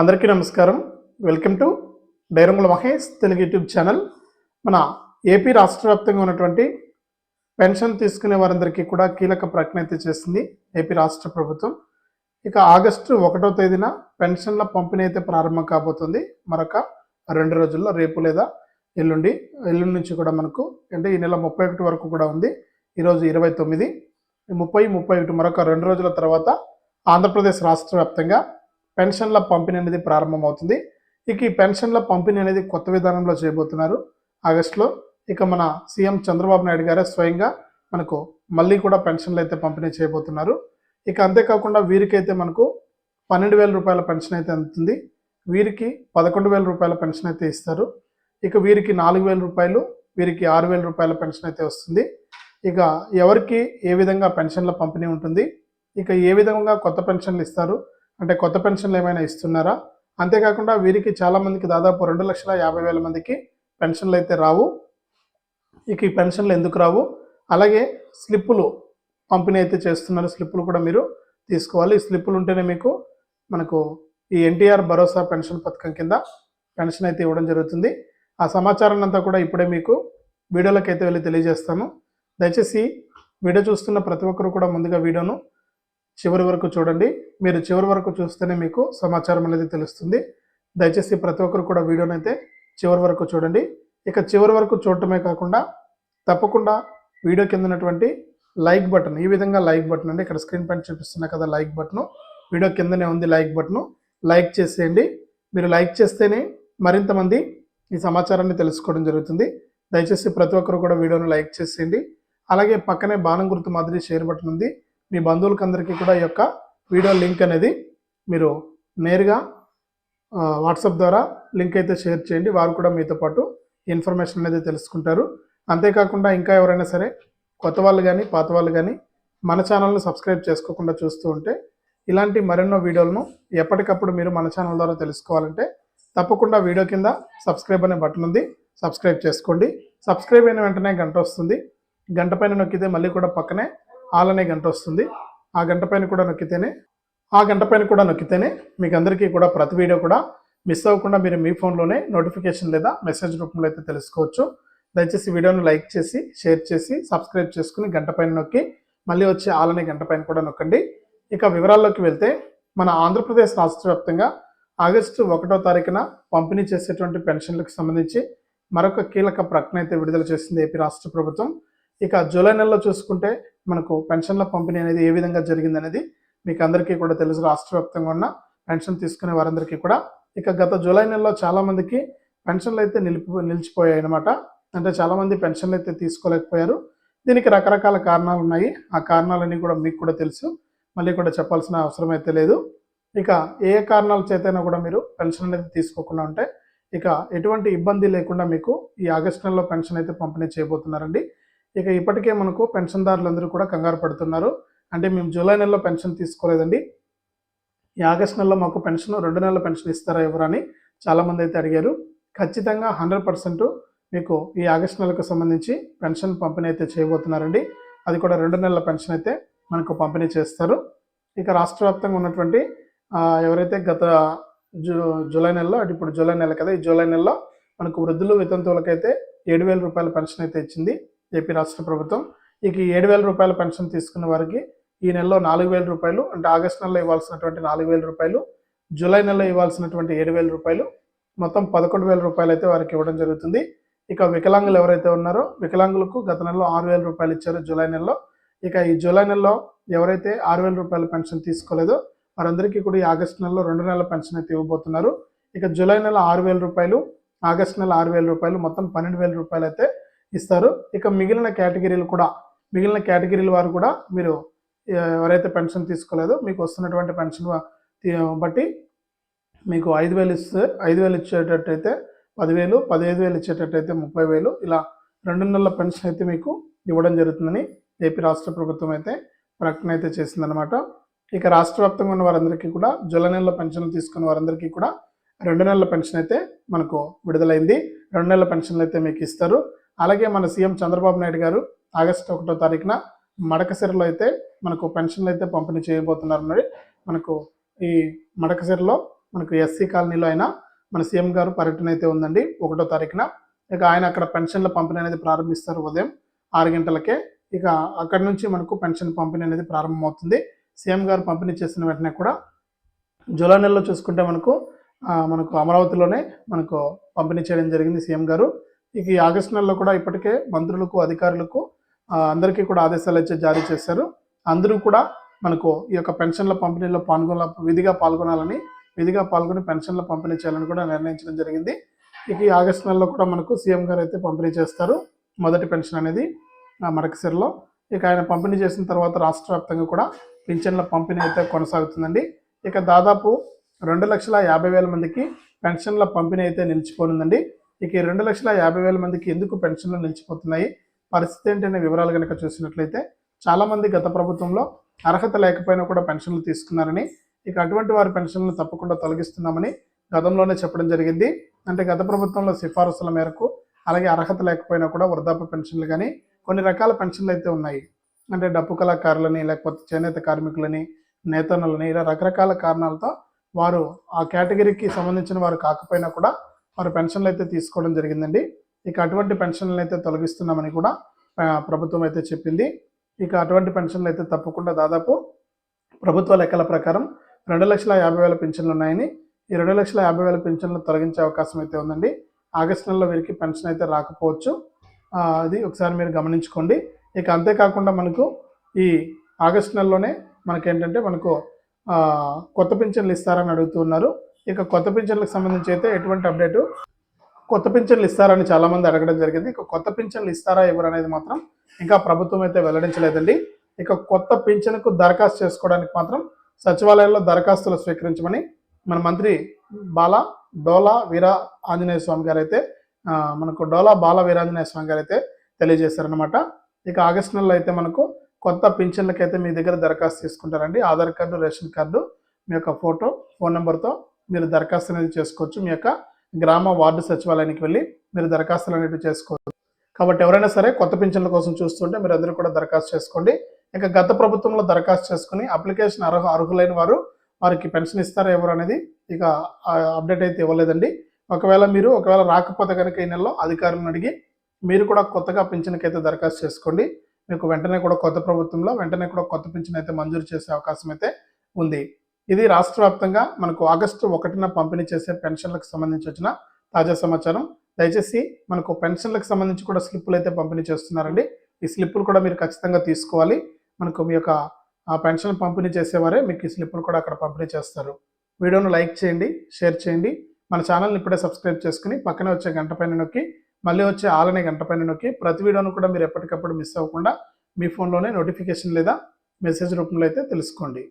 అందరికీ నమస్కారం. Welcome to డైరంగుల మహేష్ తెలుగు యూట్యూబ్ ఛానల్. మన ఏపీ రాష్ట్ర వ్యాప్తంగా ఉన్నటువంటి పెన్షన్ తీసుకునే వారందరికీ కూడా కీలక ప్రకటన అయితే చేసింది ఏపీ రాష్ట్ర ప్రభుత్వం. ఇక ఆగస్టు ఒకటో తేదీన పెన్షన్ల పంపిణీ అయితే ప్రారంభం కాబోతుంది. మరొక రెండు రోజుల్లో రేపు లేదా ఎల్లుండి ఎల్లుండి నుంచి కూడా మనకు అంటే ఈ నెల ముప్పై ఒకటి వరకు కూడా ఉంది. ఈరోజు ఇరవై తొమ్మిది ముప్పై ముప్పై ఒకటి మరొక రెండు రోజుల తర్వాత ఆంధ్రప్రదేశ్ రాష్ట్ర వ్యాప్తంగా పెన్షన్ల పంపిణీ అనేది ప్రారంభమవుతుంది. ఇక ఈ పెన్షన్ల పంపిణీ అనేది కొత్త విధానంలో చేయబోతున్నారు. ఆగస్టులో ఇక మన సీఎం చంద్రబాబు నాయుడు గారే స్వయంగా మనకు మళ్ళీ కూడా పెన్షన్లు అయితే పంపిణీ చేయబోతున్నారు. ఇక అంతేకాకుండా వీరికైతే మనకు పన్నెండు వేల రూపాయల పెన్షన్ అయితే అందుతుంది. వీరికి పదకొండు వేల రూపాయల పెన్షన్ అయితే ఇస్తారు. ఇక వీరికి నాలుగు వేల రూపాయలు వీరికి ఆరు వేల రూపాయల పెన్షన్ అయితే వస్తుంది. ఇక ఎవరికి ఏ విధంగా పెన్షన్ల పంపిణీ ఉంటుంది? ఇక ఏ విధంగా కొత్త పెన్షన్లు ఇస్తారు? అంటే కొత్త పెన్షన్లు ఏమైనా ఇస్తున్నారా? అంతేకాకుండా వీరికి చాలా మందికి దాదాపు రెండు లక్షల యాభై వేల మందికి పెన్షన్లు అయితే రావు. ఇక ఈ పెన్షన్లు ఎందుకు రావు? అలాగే స్లిప్పులు పంపిణీ అయితే చేస్తున్నారు. స్లిప్పులు కూడా మీరు తీసుకోవాలి. ఈ స్లిప్పులు ఉంటేనే మీకు మనకు ఈ ఎన్టీఆర్ భరోసా పెన్షన్ పథకం కింద పెన్షన్ అయితే ఇవ్వడం జరుగుతుంది. ఆ సమాచారాన్ని అంతా కూడా ఇప్పుడే మీకు వీడియోలోకి అయితే వెళ్ళి తెలియజేస్తాను. దయచేసి వీడియో చూస్తున్న ప్రతి ఒక్కరు కూడా ముందుగా వీడియోను చివరి వరకు చూడండి. మీరు చివరి వరకు చూస్తేనే మీకు సమాచారం అనేది తెలుస్తుంది. దయచేసి ప్రతి ఒక్కరు కూడా వీడియోని అయితే చివరి వరకు చూడండి. ఇక చివరి వరకు చూడటమే కాకుండా తప్పకుండా వీడియో కింద ఉన్నటువంటి లైక్ బటన్ ఈ విధంగా లైక్ బటన్ అండి. ఇక్కడ స్క్రీన్ పైన చూపిస్తున్నా కదా లైక్ బటన్. వీడియో కిందనే ఉంది లైక్ బటన్. లైక్ చేసేయండి. మీరు లైక్ చేస్తేనే మరింత మంది ఈ సమాచారాన్ని తెలుసుకోవడం జరుగుతుంది. దయచేసి ప్రతి ఒక్కరు కూడా వీడియోను లైక్ చేసేయండి. అలాగే పక్కనే బాణం గుర్తు మాదిరి షేర్ బటన్ ఉంది. మీ బంధువులకి అందరికీ కూడా ఈ యొక్క వీడియో లింక్ అనేది మీరు నేరుగా వాట్సాప్ ద్వారా లింక్ అయితే షేర్ చేయండి. వారు కూడా మీతో పాటు ఇన్ఫర్మేషన్ అనేది తెలుసుకుంటారు. అంతేకాకుండా ఇంకా ఎవరైనా సరే కొత్త వాళ్ళు కానీ పాత వాళ్ళు కానీ మన ఛానల్ని సబ్స్క్రైబ్ చేసుకోకుండా చూస్తూ ఉంటే ఇలాంటి మరెన్నో వీడియోలను ఎప్పటికప్పుడు మీరు మన ఛానల్ ద్వారా తెలుసుకోవాలంటే తప్పకుండా వీడియో కింద సబ్స్క్రైబ్ అనే బటన్ ఉంది. సబ్స్క్రైబ్ చేసుకోండి. సబ్స్క్రైబ్ అయిన వెంటనే గంట వస్తుంది. గంట పైన నొక్కితే మళ్ళీ కూడా పక్కనే ఆలనే గంట వస్తుంది. ఆ గంట పైన కూడా నొక్కితేనే ఆ గంట పైన కూడా నొక్కితేనే మీకు అందరికీ కూడా ప్రతి వీడియో కూడా మిస్ అవ్వకుండా మీరు మీ ఫోన్లోనే నోటిఫికేషన్ లేదా మెసేజ్ రూపంలో అయితే తెలుసుకోవచ్చు. దయచేసి వీడియోను లైక్ చేసి షేర్ చేసి సబ్స్క్రైబ్ చేసుకుని గంట పైన నొక్కి మళ్ళీ వచ్చి ఆలనే గంట పైన కూడా నొక్కండి. ఇక వివరాల్లోకి వెళ్తే మన ఆంధ్రప్రదేశ్ రాష్ట్ర వ్యాప్తంగా ఆగస్టు ఒకటో తారీఖున పంపిణీ చేసేటువంటి పెన్షన్లకు సంబంధించి మరొక కీలక ప్రకటన అయితే విడుదల చేసింది ఏపీ రాష్ట్ర ప్రభుత్వం. ఇక జూలై నెలలో చూసుకుంటే మనకు పెన్షన్ల పంపిణీ అనేది ఏ విధంగా జరిగింది అనేది మీకు అందరికీ కూడా తెలుసు. రాష్ట్ర వ్యాప్తంగా ఉన్న పెన్షన్ తీసుకునే వారందరికీ కూడా. ఇక గత జూలై నెలలో చాలా మందికి పెన్షన్లు అయితే నిలిపి నిలిచిపోయాయి అనమాట అంటే చాలా మంది పెన్షన్లు అయితే తీసుకోలేకపోయారు. దీనికి రకరకాల కారణాలు ఉన్నాయి. ఆ కారణాలన్నీ కూడా మీకు కూడా తెలుసు. మళ్ళీ కూడా చెప్పాల్సిన అవసరం అయితే లేదు. ఇక ఏ కారణాల చేతైనా కూడా మీరు పెన్షన్ అనేది తీసుకోకుండా ఉంటే ఇక ఎటువంటి ఇబ్బంది లేకుండా మీకు ఈ ఆగస్టు నెలలో పెన్షన్ అయితే పంపిణీ చేయబోతున్నారండి. ఇక ఇప్పటికే మనకు పెన్షన్దారులందరూ కూడా కంగారు పడుతున్నారు. అంటే మేము జూలై నెలలో పెన్షన్ తీసుకోలేదండి. ఈ ఆగస్ట్ నెలలో మాకు పెన్షన్ రెండు నెలల పెన్షన్ ఇస్తారా ఎవరని చాలామంది అయితే అడిగారు. ఖచ్చితంగా హండ్రెడ్ పర్సెంట్ మీకు ఈ ఆగస్ట్ నెలకు సంబంధించి పెన్షన్ పంపిణీ అయితే చేయబోతున్నారండి. అది కూడా రెండు నెలల పెన్షన్ అయితే మనకు పంపిణీ చేస్తారు. ఇక రాష్ట్ర వ్యాప్తంగా ఉన్నటువంటి ఎవరైతే గత జూ జూలై నెలలో అంటే ఇప్పుడు జూలై నెల కదా ఈ జూలై నెలలో మనకు వృద్ధులు వితంతువులకైతే ఏడు వేల రూపాయల పెన్షన్ అయితే ఇచ్చింది. ఏపీ రాష్ట్ర ప్రభుత్వం ఇక ఏడు వేల రూపాయల పెన్షన్ తీసుకున్న వారికి ఈ నెలలో నాలుగు వేల రూపాయలు అంటే ఆగస్ట్ నెలలో ఇవ్వాల్సినటువంటి నాలుగు వేల రూపాయలు జూలై నెలలో ఇవ్వాల్సినటువంటి ఏడు వేల రూపాయలు మొత్తం పదకొండు వేల రూపాయలు అయితే వారికి ఇవ్వడం జరుగుతుంది. ఇక వికలాంగులు ఎవరైతే ఉన్నారో వికలాంగులకు గత నెలలో ఆరు వేల రూపాయలు ఇచ్చారు జూలై నెలలో. ఇక ఈ జూలై నెలలో ఎవరైతే ఆరు వేల రూపాయల పెన్షన్ తీసుకోలేదో వారందరికీ కూడా ఈ ఆగస్ట్ నెలలో రెండు నెలల పెన్షన్ అయితే ఇవ్వబోతున్నారు. ఇక జూలై నెల ఆరు వేల రూపాయలు ఆగస్ట్ నెల ఆరు వేల రూపాయలు మొత్తం పన్నెండు వేల రూపాయలు అయితే ఇస్తారు. ఇక మిగిలిన కేటగిరీలు కూడా మిగిలిన కేటగిరీల వారు కూడా మీరు ఎవరైతే పెన్షన్ తీసుకోలేదో మీకు వస్తున్నటువంటి పెన్షన్ బట్టి మీకు ఐదు వేలు ఇస్తే ఐదు వేలు ఇచ్చేటట్టయితే పదివేలు పదిహేను వేలు ఇచ్చేటట్టయితే ముప్పై వేలు ఇలా రెండు నెలల పెన్షన్ అయితే మీకు ఇవ్వడం జరుగుతుందని ఏపీ రాష్ట్ర ప్రభుత్వం అయితే ప్రకటన అయితే చేసిందనమాట ఇక రాష్ట్ర వ్యాప్తంగా ఉన్న వారందరికీ కూడా జూలై నెలల పెన్షన్లు తీసుకున్న వారందరికీ కూడా రెండు నెలల పెన్షన్ అయితే మనకు విడుదలైంది. రెండు నెలల పెన్షన్లు అయితే మీకు ఇస్తారు. అలాగే మన సీఎం చంద్రబాబు నాయుడు గారు ఆగస్టు ఒకటో తారీఖున మడకసిరలో అయితే మనకు పెన్షన్లు అయితే పంపిణీ చేయబోతున్నారు మరి మనకు ఈ మడకసిరలో మనకు ఎస్సీ కాలనీలో అయినా మన సీఎం గారు పర్యటన అయితే ఉందండి ఒకటో తారీఖున. ఇక ఆయన అక్కడ పెన్షన్ల పంపిణీ అనేది ప్రారంభిస్తారు ఉదయం ఆరు గంటలకే. ఇక అక్కడి నుంచి మనకు పెన్షన్ పంపిణీ అనేది ప్రారంభమవుతుంది. సీఎం గారు పంపిణీ చేసిన వెంటనే కూడా జూలై నెలలో చూసుకుంటే మనకు మనకు అమరావతిలోనే మనకు పంపిణీ చేయడం జరిగింది సీఎం గారు. ఇక ఈ ఆగస్టు నెలలో కూడా ఇప్పటికే మంత్రులకు అధికారులకు అందరికీ కూడా ఆదేశాలు అయితే జారీ చేశారు. అందరూ కూడా మనకు ఈ యొక్క పెన్షన్ల పంపిణీలో పాల్గొన విధిగా పాల్గొనాలని విధిగా పాల్గొని పెన్షన్ల పంపిణీ చేయాలని కూడా నిర్ణయించడం జరిగింది. ఇక ఈ ఆగస్టు నెలలో కూడా మనకు సీఎం గారు అయితే పంపిణీ చేస్తారు. మొదటి పెన్షన్ అనేది మరకసిరిలో. ఇక ఆయన పంపిణీ చేసిన తర్వాత రాష్ట్ర వ్యాప్తంగా కూడా పింఛన్ల పంపిణీ అయితే కొనసాగుతుందండి. ఇక దాదాపు రెండు లక్షల యాభై వేల మందికి పెన్షన్ల పంపిణీ అయితే నిలిచిపోనుందండి. ఇక రెండు లక్షల యాభై వేల మందికి ఎందుకు పెన్షన్లు నిలిచిపోతున్నాయి? పరిస్థితి ఏంటనే వివరాలు కనుక చూసినట్లయితే చాలా మంది గత ప్రభుత్వంలో అర్హత లేకపోయినా కూడా పెన్షన్లు తీసుకున్నారని ఇక అటువంటి వారి పెన్షన్లు తప్పకుండా తొలగిస్తున్నామని గతంలోనే చెప్పడం జరిగింది. అంటే గత ప్రభుత్వంలో సిఫారసుల మేరకు అలాగే అర్హత లేకపోయినా కూడా వృద్ధాప్య పెన్షన్లు కానీ కొన్ని రకాల పెన్షన్లు అయితే ఉన్నాయి. అంటే డప్పు కళాకారులని లేకపోతే చేనేత కార్మికులని నేతనులని ఇలా రకరకాల కారణాలతో వారు ఆ కేటగిరీకి సంబంధించిన వారు కాకపోయినా కూడా వారు పెన్షన్లు అయితే తీసుకోవడం జరిగిందండి. ఇక అటువంటి పెన్షన్లు అయితే తొలగిస్తున్నామని కూడా ప్రభుత్వం అయితే చెప్పింది. ఇక అటువంటి పెన్షన్లు అయితే తప్పకుండా దాదాపు ప్రభుత్వ లెక్కల ప్రకారం రెండు లక్షల యాభై వేల పెన్షన్లు ఉన్నాయని ఈ రెండు లక్షల యాభై వేల పెన్షన్లు తొలగించే అవకాశం అయితే ఉందండి. ఆగస్టు నెలలో వీరికి పెన్షన్ అయితే రాకపోవచ్చు. అది ఒకసారి మీరు గమనించుకోండి. ఇక అంతేకాకుండా మనకు ఈ ఆగస్టు నెలలోనే మనకేంటంటే మనకు కొత్త పెన్షన్లు ఇస్తారని అడుగుతున్నారు ఇక కొత్త పింఛన్లకు సంబంధించి అయితే ఎటువంటి అప్డేటు కొత్త పింఛన్లు ఇస్తారని చాలామంది అడగడం జరిగింది. ఇక కొత్త పింఛన్లు ఇస్తారా ఎవరు అనేది మాత్రం ఇంకా ప్రభుత్వం అయితే వెల్లడించలేదండి. ఇక కొత్త పింఛన్కు దరఖాస్తు చేసుకోవడానికి మాత్రం సచివాలయంలో దరఖాస్తులు స్వీకరించమని మన మంత్రి బాల డోలా వీర ఆంజనేయ స్వామి గారు అయితే మనకు డోలా బాల వీరాంజనేయ స్వామి గారు అయితే తెలియజేశారనమాట ఇక ఆగస్ట్ నెలలో అయితే మనకు కొత్త పింఛన్లకైతే మీ దగ్గర దరఖాస్తు తీసుకుంటారండి. ఆధార్ కార్డు రేషన్ కార్డు మీ యొక్క ఫోటో ఫోన్ నెంబర్తో మీరు దరఖాస్తు అనేది చేసుకోవచ్చు. మీ యొక్క గ్రామ వార్డు సచివాలయానికి వెళ్ళి మీరు దరఖాస్తులు అనేవి చేసుకోవచ్చు. కాబట్టి ఎవరైనా సరే కొత్త పింఛన్ల కోసం చూస్తుంటే మీరు అందరూ కూడా దరఖాస్తు చేసుకోండి. ఇక గత ప్రభుత్వంలో దరఖాస్తు చేసుకుని అప్లికేషన్ అర్హ అర్హులైన వారు వారికి పెన్షన్ ఇస్తారా ఎవరు అనేది ఇక అప్డేట్ అయితే ఇవ్వలేదండి. ఒకవేళ మీరు ఒకవేళ రాకపోతే కనుక ఈ నెలలో అధికారులను అడిగి మీరు కూడా కొత్తగా పింఛన్కి అయితే దరఖాస్తు చేసుకోండి. మీకు వెంటనే కూడా కొత్త ప్రభుత్వంలో వెంటనే కూడా కొత్త పింఛన్ అయితే మంజూరు చేసే అవకాశం అయితే ఉంది. ఇది రాష్ట్ర వ్యాప్తంగా మనకు ఆగస్టు ఒకటిన పంపిణీ చేసే పెన్షన్లకు సంబంధించి వచ్చిన తాజా సమాచారం. దయచేసి మనకు పెన్షన్లకు సంబంధించి కూడా స్లిప్పులు అయితే పంపిణీ చేస్తున్నారండి. ఈ స్లిప్పులు కూడా మీరు ఖచ్చితంగా తీసుకోవాలి. మనకు మీ యొక్క పెన్షన్ పంపిణీ చేసేవారే మీకు ఈ స్లిప్పులు కూడా అక్కడ పంపిణీ చేస్తారు. వీడియోను లైక్ చేయండి షేర్ చేయండి. మన ఛానల్ని ఇప్పుడే సబ్స్క్రైబ్ చేసుకుని పక్కనే వచ్చే గంట పైన నొక్కి మళ్ళీ వచ్చే ఆలనే గంట పైన నొక్కి ప్రతి వీడియోను కూడా మీరు ఎప్పటికప్పుడు మిస్ అవ్వకుండా మీ ఫోన్లోనే నోటిఫికేషన్ లేదా మెసేజ్ రూపంలో అయితే తెలుసుకోండి.